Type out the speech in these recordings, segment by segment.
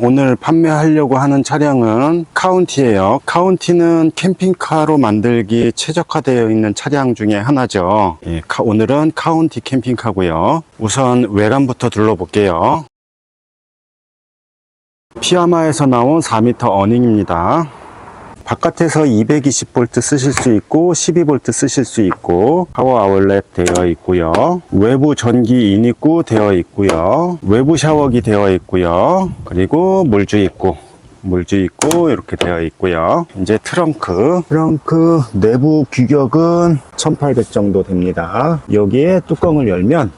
오늘 판매하려고 하는 차량은 카운티예요. 카운티는 캠핑카로 만들기 최적화되어 있는 차량 중에 하나죠. 예, 카- 오늘은 카운티 캠핑카고요. 우선 외관부터 둘러볼게요. 피아마에서 나온 4m 어닝입니다. 바깥에서 220V 쓰실 수 있고 12V 쓰실 수 있고 파워 아울렛 되어 있고요. 외부 전기 인입구 되어 있고요. 외부 샤워기 되어 있고요. 그리고 물주 입구 물주 입구 이렇게 되어 있고요. 이제 트렁크 트렁크 내부 규격은 1800 정도 됩니다. 여기에 뚜껑을 열면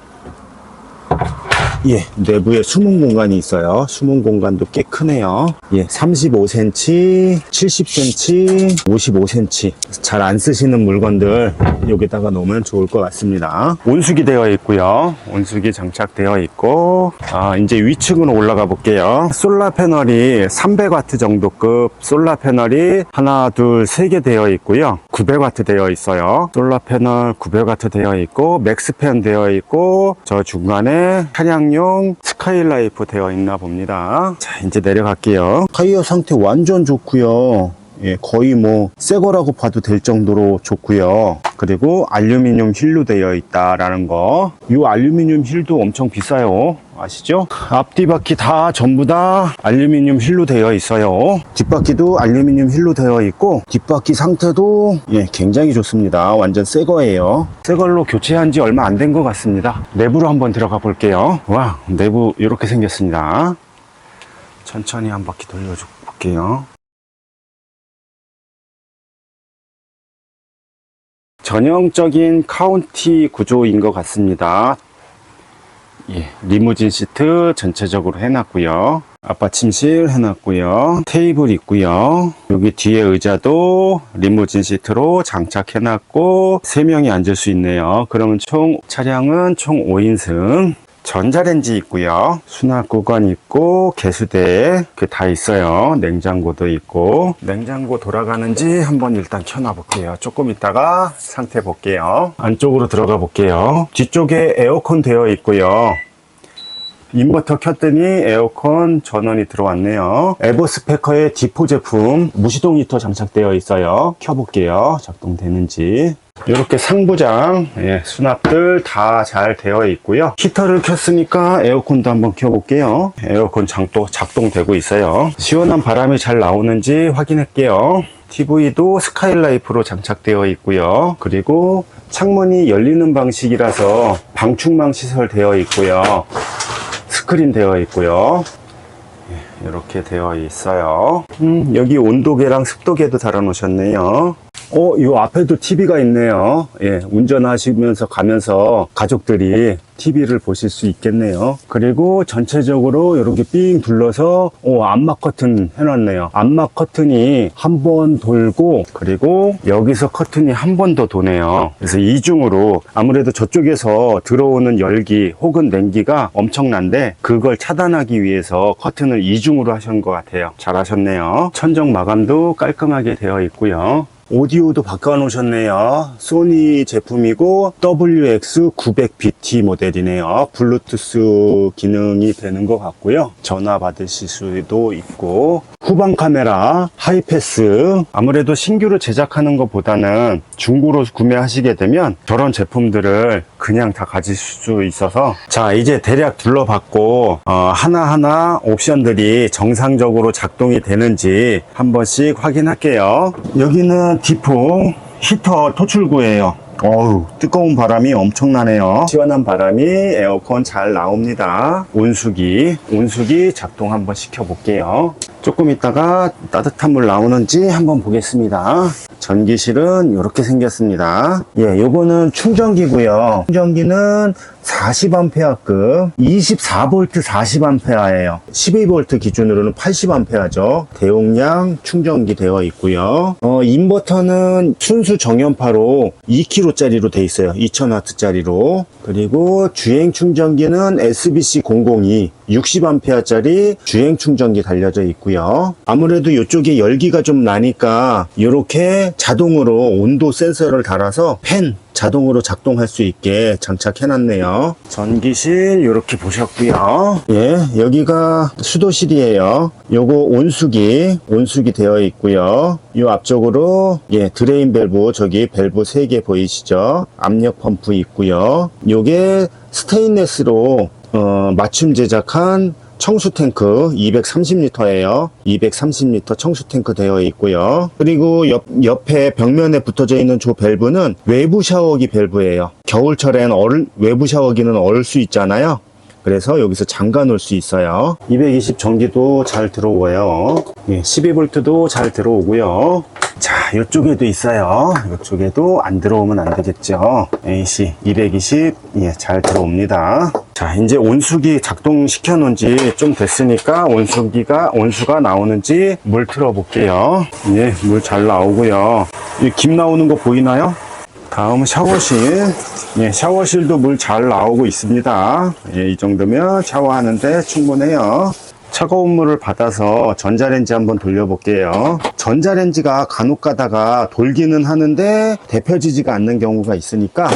예, 내부에 숨은 공간이 있어요. 숨은 공간도 꽤 크네요. 예, 35cm, 70cm, 55cm. 잘 안 쓰시는 물건들 여기다가 놓으면 좋을 것 같습니다. 온수기 되어 있고요. 온수기 장착되어 있고, 아, 이제 위층으로 올라가 볼게요. 솔라 패널이 300W 정도급 솔라 패널이 하나, 둘, 세 개 되어 있고요. 900W 되어 있어요. 솔라 패널 900W 되어 있고, 맥스팬 되어 있고, 저 중간에 차량용 스카이라이프 되어 있나 봅니다. 자, 이제 내려갈게요. 타이어 상태 완전 좋고요. 예, 거의 뭐, 새 거라고 봐도 될 정도로 좋고요. 그리고 알루미늄 힐로 되어 있다라는 거. 이 알루미늄 힐도 엄청 비싸요. 아시죠? 앞뒤 바퀴 다 전부 다 알루미늄 힐로 되어 있어요. 뒷바퀴도 알루미늄 힐로 되어 있고, 뒷바퀴 상태도 예, 굉장히 좋습니다. 완전 새 거예요. 새 걸로 교체한 지 얼마 안 된 것 같습니다. 내부로 한번 들어가 볼게요. 와, 내부 이렇게 생겼습니다. 천천히 한 바퀴 돌려줘 볼게요. 전형적인 카운티 구조인 것 같습니다. 예, 리무진 시트 전체적으로 해놨고요. 앞받침실 해놨고요. 테이블 있고요. 여기 뒤에 의자도 리무진 시트로 장착해놨고 3명이 앉을 수 있네요. 그러면 총 차량은 총 5인승. 전자레인지 있고요. 수납 구간 있고 개수대 그다 있어요. 냉장고도 있고 냉장고 돌아가는지 한번 일단 켜놔 볼게요. 조금 있다가 상태 볼게요. 안쪽으로 들어가 볼게요. 뒤쪽에 에어컨 되어 있고요. 인버터 켰더니 에어컨 전원이 들어왔네요. 에버스페커의 디포 제품 무시동 히터 장착되어 있어요. 켜볼게요. 작동되는지. 이렇게 상부장 예, 수납들 다 잘 되어 있고요. 히터를 켰으니까 에어컨도 한번 켜볼게요. 에어컨 장도 작동되고 있어요. 시원한 바람이 잘 나오는지 확인할게요. TV도 스카이라이프로 장착되어 있고요. 그리고 창문이 열리는 방식이라서 방충망 시설 되어 있고요. 스크린 되어 있고요. 예, 이렇게 되어 있어요. 음, 여기 온도계랑 습도계도 달아 놓으셨네요. 어, 이 앞에도 TV가 있네요. 예, 운전하시면서 가면서 가족들이 TV를 보실 수 있겠네요. 그리고 전체적으로 이렇게 삥 둘러서 어, 암막 커튼 해놨네요. 암막 커튼이 한 번 돌고 그리고 여기서 커튼이 한 번 더 도네요. 그래서 이중으로 아무래도 저쪽에서 들어오는 열기 혹은 냉기가 엄청난데 그걸 차단하기 위해서 커튼을 이중으로 하신 것 같아요. 잘하셨네요. 천정 마감도 깔끔하게 되어 있고요. 오디오도 바꿔 놓으셨네요. 소니 제품이고 WX900BT 모델이네요. 블루투스 기능이 되는 것 같고요. 전화 받으실 수도 있고 후방 카메라, 하이패스 아무래도 신규로 제작하는 것보다는 중고로 구매하시게 되면 저런 제품들을 그냥 다 가질 수 있어서 자 이제 대략 둘러봤고 어, 하나하나 옵션들이 정상적으로 작동이 되는지 한 번씩 확인할게요. 여기는 디포 히터 토출구예요. 어우 뜨거운 바람이 엄청나네요. 시원한 바람이 에어컨 잘 나옵니다. 온수기 온수기 작동 한번 시켜 볼게요 조금 있다가 따뜻한 물 나오는지 한번 보겠습니다. 전기실은 이렇게 생겼습니다. 예 요거는 충전기고요. 충전기는 40A급 24V 40A예요. 12V 기준으로는 80A죠. 대용량 충전기 되어 있고요. 어, 인버터는 순수 정연파로 2kg짜리로 돼 있어요. 2000W짜리로. 그리고 주행 충전기는 SBC002 60A짜리 주행 충전기 달려져 있고요 있고요. 아무래도 이쪽에 열기가 좀 나니까 이렇게 자동으로 온도 센서를 달아서 팬 자동으로 작동할 수 있게 장착해 놨네요. 전기실 이렇게 보셨고요. 예, 여기가 수도실이에요. 요거 온수기, 온수기 되어 있고요. 요 앞쪽으로 예, 드레인 밸브 저기 밸브 3개 보이시죠? 압력 펌프 있고요. 요게 스테인레스로 어, 맞춤 제작한 청수 탱크 230리터예요. 230리터 청수 탱크 되어 있고요. 그리고 옆, 옆에 벽면에 붙어져 있는 저 밸브는 외부 샤워기 밸브예요. 겨울철엔 얼, 외부 샤워기는 얼수 있잖아요. 그래서 여기서 잠가 놓을 수 있어요. 220 전기도 잘 들어오고요. 예, 12V도 잘 들어오고요. 자, 이쪽에도 있어요. 이쪽에도 안 들어오면 안 되겠죠. AC 220, 예, 잘 들어옵니다. 자, 이제 온수기 작동시켜 놓은 지 좀 됐으니까 온수기가, 온수가 나오는지 물 틀어 볼게요. 예, 물 잘 나오고요. 이김 나오는 거 보이나요? 다음 샤워실. 예, 샤워실도 물 잘 나오고 있습니다. 예, 이 정도면 샤워하는데 충분해요. 차가운 물을 받아서 전자레인지 한번 돌려볼게요. 전자레인지가 간혹 가다가 돌기는 하는데 데펴지지가 않는 경우가 있으니까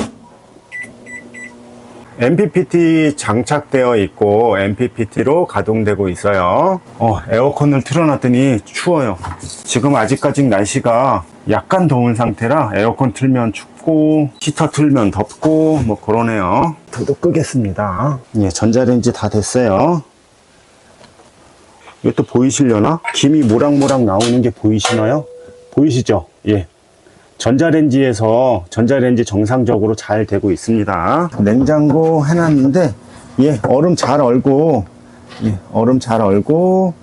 MPPT 장착되어 있고 MPPT로 가동되고 있어요. 어, 에어컨을 틀어놨더니 추워요. 지금 아직까지 날씨가 약간 더운 상태라 에어컨 틀면 춥고 히터 틀면 덥고 뭐 그러네요. 저도 끄겠습니다. 예, 전자레인지 다 됐어요. 이것도 보이시려나? 김이 모락모락 나오는 게 보이시나요? 보이시죠? 예. 전자레인지에서 전자레인지 정상적으로 잘 되고 있습니다. 냉장고 해놨는데 예 얼음 잘 얼고 예 얼음 잘 얼고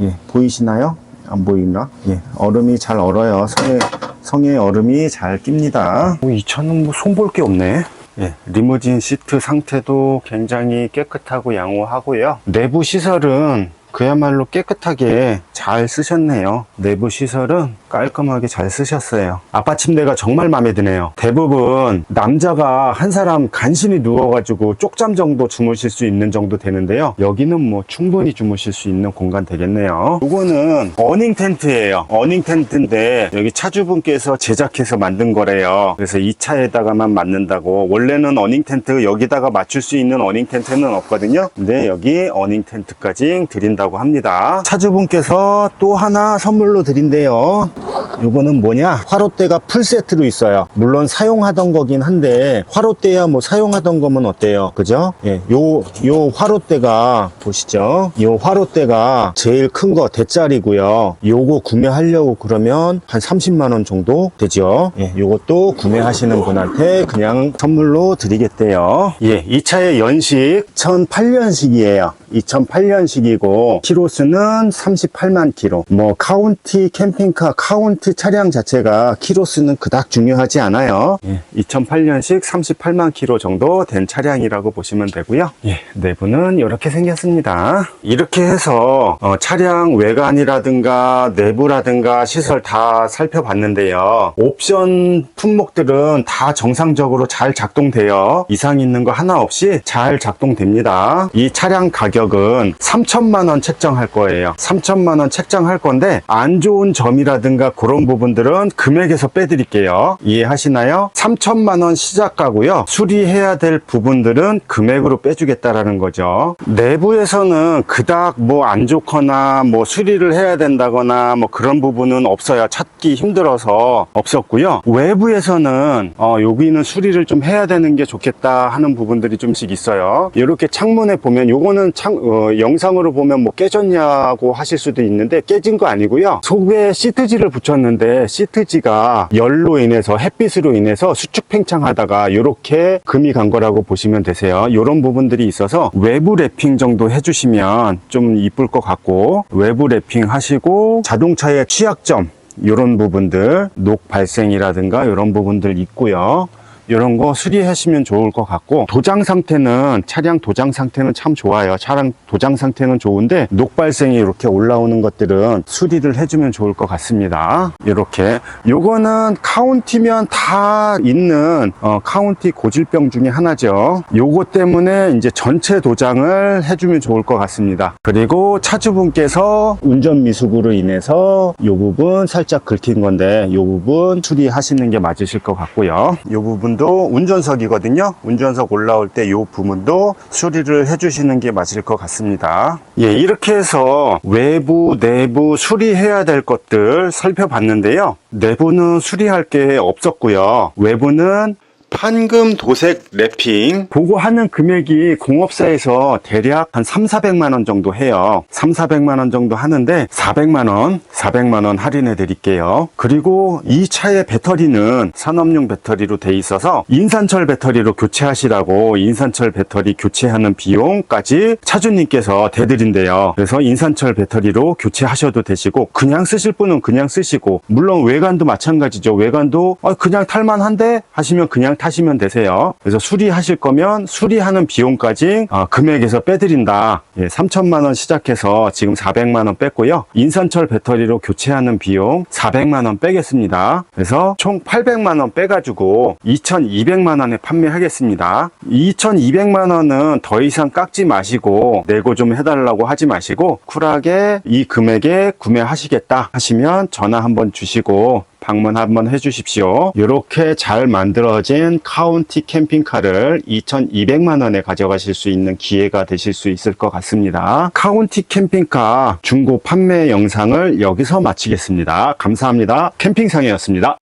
예 보이시나요? 안 보이나? 예 얼음이 잘 얼어요. 성에 성에 얼음이 잘 낍니다. 뭐, 이 차는 뭐 손볼 게 없네. 예, 리무진 시트 상태도 굉장히 깨끗하고 양호하고요. 내부 시설은 그야말로 깨끗하게 잘 쓰셨네요. 내부 시설은 깔끔하게 잘 쓰셨어요. 아빠 침대가 정말 마음에 드네요. 대부분 남자가 한 사람 간신히 누워가지고 쪽잠 정도 주무실 수 있는 정도 되는데요. 여기는 뭐 충분히 주무실 수 있는 공간 되겠네요. 이거는 어닝 텐트예요. 어닝 텐트인데 여기 차주분께서 제작해서 만든 거래요. 그래서 이 차에다가만 맞는다고 원래는 어닝 텐트 여기다가 맞출 수 있는 어닝 텐트는 없거든요. 근데 여기 어닝 텐트까지 드린다고 합니다. 차주분께서 또 하나 선물로 드린대요. Look! 요거는 뭐냐? 화롯대가 풀세트로 있어요. 물론 사용하던 거긴 한데 화롯대야 뭐 사용하던 거면 어때요? 그죠? 예, 요, 요 화롯대가 보시죠. 요 화롯대가 제일 큰 거 대짜리고요. 요거 구매하려고 그러면 한 30만 원 정도 되죠. 예, 요것도 구매하시는 분한테 그냥 선물로 드리겠대요. 예, 이 차의 연식 2008년식이에요. 2008년식이고 키로수는 38만 키로. 뭐 카운티 캠핑카 카운티 차량 자체가 키로수는 그닥 중요하지 않아요. 예, 2008년식 38만 키로 정도 된 차량이라고 보시면 되고요. 예, 내부는 이렇게 생겼습니다. 이렇게 해서 어, 차량 외관이라든가 내부라든가 시설 다 살펴봤는데요. 옵션 품목들은 다 정상적으로 잘 작동되어 이상 있는 거 하나 없이 잘 작동됩니다. 이 차량 가격은 3천만 원 책정할 거예요. 3천만 원 책정할 건데 안 좋은 점이라든가 그런 부분들은 금액에서 빼드릴게요. 이해하시나요? 3천만 원 시작가고요. 수리해야 될 부분들은 금액으로 빼주겠다라는 거죠. 내부에서는 그닥 뭐 안 좋거나 뭐 수리를 해야 된다거나 뭐 그런 부분은 없어요. 찾기 힘들어서 없었고요. 외부에서는 어, 여기는 수리를 좀 해야 되는 게 좋겠다 하는 부분들이 좀씩 있어요. 이렇게 창문에 보면 요거는 창, 어, 영상으로 보면 뭐 깨졌냐고 하실 수도 있는데 깨진 거 아니고요. 속에 시트지를 붙 였는데 시트지가 열로 인해서 햇빛으로 인해서 수축 팽창하다가 이렇게 금이 간 거라고 보시면 되세요. 이런 부분들이 있어서 외부 랩핑 정도 해주시면 좀 이쁠 것 같고 외부 랩핑 하시고 자동차의 취약점 이런 부분들 녹 발생이라든가 이런 부분들 있고요. 이런 거 수리하시면 좋을 것 같고 도장 상태는 차량 도장 상태는 참 좋아요. 차량 도장 상태는 좋은데 녹발생이 이렇게 올라오는 것들은 수리를 해주면 좋을 것 같습니다. 이렇게 요거는 카운티면 다 있는 어, 카운티 고질병 중에 하나죠. 요거 때문에 이제 전체 도장을 해주면 좋을 것 같습니다. 그리고 차주분께서 운전 미숙으로 인해서 요 부분 살짝 긁힌 건데 요 부분 수리하시는 게 맞으실 것 같고요. 요 부분 도 운전석이거든요. 운전석 올라올 때요 부분도 수리를 해주시는 게 맞을 것 같습니다. 예, 이렇게 해서 외부, 내부 수리해야 될 것들 살펴봤는데요. 내부는 수리할 게 없었고요. 외부는 판금 도색 랩핑 보고 하는 금액이 공업사에서 대략 한 3, 400만 원 정도 해요. 3, 400만 원 정도 하는데 400만 원, 400만 원 할인해 드릴게요. 그리고 이 차의 배터리는 산업용 배터리로 돼 있어서 인산철 배터리로 교체하시라고 인산철 배터리 교체하는 비용까지 차주님께서 대드린대요. 그래서 인산철 배터리로 교체하셔도 되시고 그냥 쓰실 분은 그냥 쓰시고 물론 외관도 마찬가지죠. 외관도 아, 그냥 탈만한데 하시면 그냥 타시면 되세요. 그래서 수리하실 거면 수리하는 비용까지 어, 금액에서 빼드린다. 예, 3천만 원 시작해서 지금 400만 원 뺐고요. 인산철 배터리로 교체하는 비용 400만 원 빼겠습니다. 그래서 총 800만 원 빼가지고 2,200만 원에 판매하겠습니다. 2,200만 원은 더 이상 깎지 마시고 내고 좀 해달라고 하지 마시고 쿨하게 이 금액에 구매하시겠다 하시면 전화 한번 주시고 방문 한번 해주십시오. 이렇게 잘 만들어진 카운티 캠핑카를 2,200만 원에 가져가실 수 있는 기회가 되실 수 있을 것 같습니다. 카운티 캠핑카 중고 판매 영상을 여기서 마치겠습니다. 감사합니다. 캠핑상이었습니다.